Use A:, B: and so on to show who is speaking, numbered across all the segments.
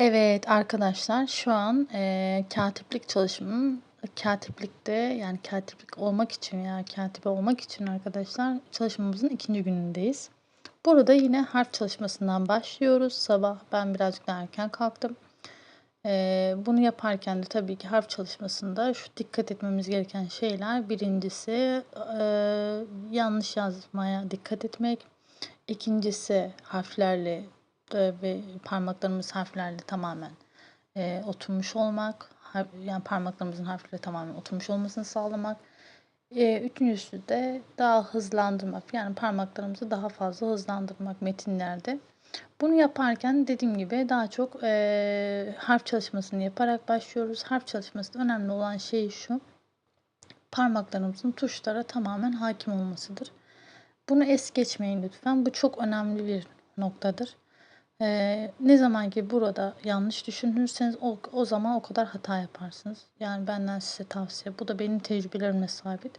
A: Evet arkadaşlar şu an eee katiplik çalışımının katiplikte yani katiplik olmak için veya katibe olmak için arkadaşlar çalışmamızın ikinci günündeyiz. Burada yine harf çalışmasından başlıyoruz. Sabah ben birazcık daha erken kalktım. Eee, bunu yaparken de tabii ki harf çalışmasında şu dikkat etmemiz gereken şeyler birincisi eee, yanlış yazmaya dikkat etmek. İkincisi harflerle e, ve parmaklarımız harflerle tamamen e, oturmuş olmak. Har- Yani parmaklarımızın harflerle tamamen oturmuş olmasını sağlamak. E, üçüncüsü de daha hızlandırmak. Yani parmaklarımızı daha fazla hızlandırmak metinlerde. Bunu yaparken dediğim gibi daha çok e, harf çalışmasını yaparak başlıyoruz. Harf çalışmasında önemli olan şey şu. Parmaklarımızın tuşlara tamamen hakim olmasıdır. Bunu es geçmeyin lütfen. Bu çok önemli bir noktadır. Ee, ne zaman ki burada yanlış düşünürseniz o, o zaman o kadar hata yaparsınız. Yani benden size tavsiye. Bu da benim tecrübelerime sabit.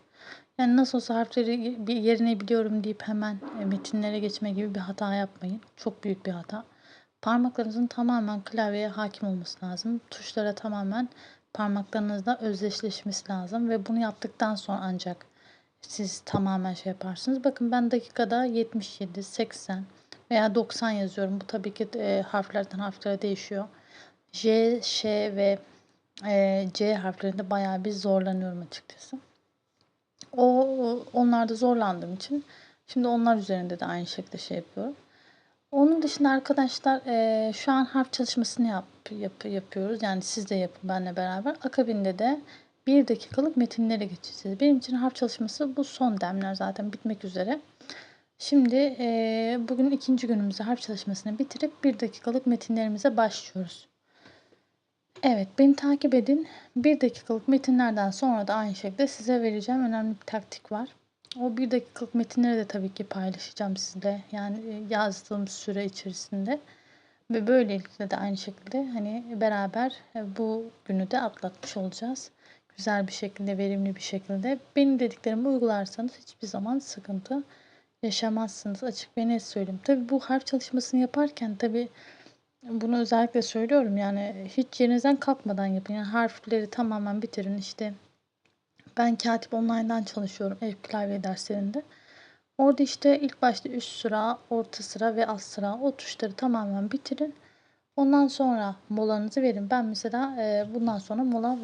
A: Yani nasıl olsa harfleri bir yerine biliyorum deyip hemen metinlere geçme gibi bir hata yapmayın. Çok büyük bir hata. Parmaklarınızın tamamen klavyeye hakim olması lazım. Tuşlara tamamen parmaklarınızla özdeşleşmesi lazım ve bunu yaptıktan sonra ancak siz tamamen şey yaparsınız. Bakın ben dakikada 77, 80 veya 90 yazıyorum. Bu tabii ki e, harflerden harflere değişiyor. J, Ş ve e, C harflerinde bayağı bir zorlanıyorum açıkçası. O onlarda zorlandığım için şimdi onlar üzerinde de aynı şekilde şey yapıyorum. Onun dışında arkadaşlar e, şu an harf çalışmasını yap, yap, yapıyoruz. Yani siz de yapın benimle beraber. Akabinde de bir dakikalık metinlere geçeceğiz. Benim için harf çalışması bu son demler zaten bitmek üzere. Şimdi e, bugün ikinci günümüzde harf çalışmasını bitirip bir dakikalık metinlerimize başlıyoruz. Evet beni takip edin. Bir dakikalık metinlerden sonra da aynı şekilde size vereceğim önemli bir taktik var. O bir dakikalık metinleri de tabii ki paylaşacağım sizle. Yani e, yazdığım süre içerisinde. Ve böylelikle de aynı şekilde hani beraber e, bu günü de atlatmış olacağız. Güzel bir şekilde, verimli bir şekilde. Benim dediklerimi uygularsanız hiçbir zaman sıkıntı yaşamazsınız. Açık ve net söyleyeyim. Tabii bu harf çalışmasını yaparken tabii bunu özellikle söylüyorum. Yani hiç yerinizden kalkmadan yapın. Yani harfleri tamamen bitirin. İşte ben Katip Online'dan çalışıyorum ev klavye derslerinde. Orada işte ilk başta üst sıra, orta sıra ve alt sıra o tuşları tamamen bitirin. Ondan sonra molanızı verin. Ben mesela bundan sonra mola veriyorum.